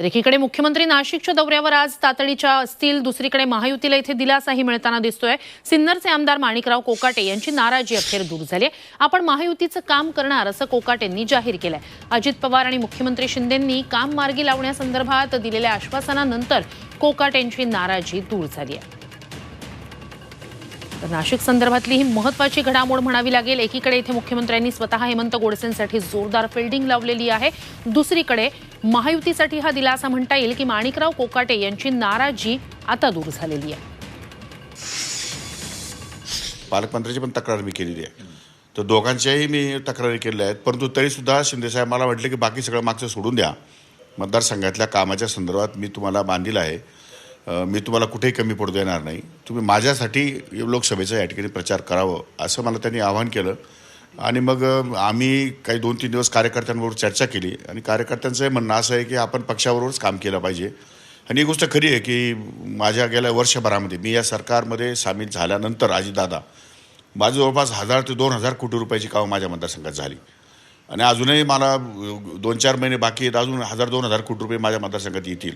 तर एकीकडे मुख्यमंत्री नाशिकच्या दौऱ्यावर आज तातडीच्या असतील दुसरीकडे महायुतीला इथे दिलासाही मिळताना दिसतोय. सिन्नरचे आमदार माणिकराव कोकाटे यांची नाराजी अखेर दूर झाली आहे. आपण महायुतीचं काम करणार असं कोकाटेंनी जाहीर केलंय. अजित पवार आणि मुख्यमंत्री शिंदेंनी काम मार्गी लावण्यासंदर्भात दिलेल्या आश्वासनानंतर कोकाटेंची नाराजी दूर झाली आहे. तर नाशिक संदर्भातली ही महत्वाची घडामोड म्हणावी लागेल. एकीकडे इथे मुख्यमंत्र्यांनी स्वतः हेमंत गोडसेंसाठी जोरदार फिल्डिंग लावलेली आहे. दुसरीकडे महायुतीसाठी हा दिलासा म्हणता येईल की माणिकराव कोकाटे यांची नाराजी आता दूर झालेली आहे. पालकमंत्र्याची पण तक्रार मी केलेली आहे. तर दोघांच्याही मी तक्रारी केलेल्या आहेत. परंतु तरीसुद्धा शिंदेसाहेब मला म्हटले की बाकी सगळं मागचं सोडून द्या. मतदारसंघातल्या कामाच्या संदर्भात मी तुम्हाला बांधील आहे. मी तुम्हाला कुठेही कमी पडू देणार नाही. तुम्ही माझ्यासाठी लोकसभेचा या ठिकाणी प्रचार करावं असं मला त्यांनी आवाहन केलं. आणि मग आम्ही काही दोन तीन दिवस कार्यकर्त्यांबरोबर चर्चा केली. आणि कार्यकर्त्यांचं म्हणणं असं आहे की आपण पक्षाबरोबरच काम केलं पाहिजे. आणि ही गोष्ट खरी आहे की माझ्या गेल्या वर्षभरामध्ये मी या सरकारमध्ये सामील झाल्यानंतर अजितदादा माझं जवळपास हजार ते दोन हजार कोटी रुपयाची कामं माझ्या मतदारसंघात झाली. आणि अजूनही मला दोन चार महिने बाकी आहेत अजून हजार दोन हजार कोटी रुपये माझ्या मतदारसंघात येतील.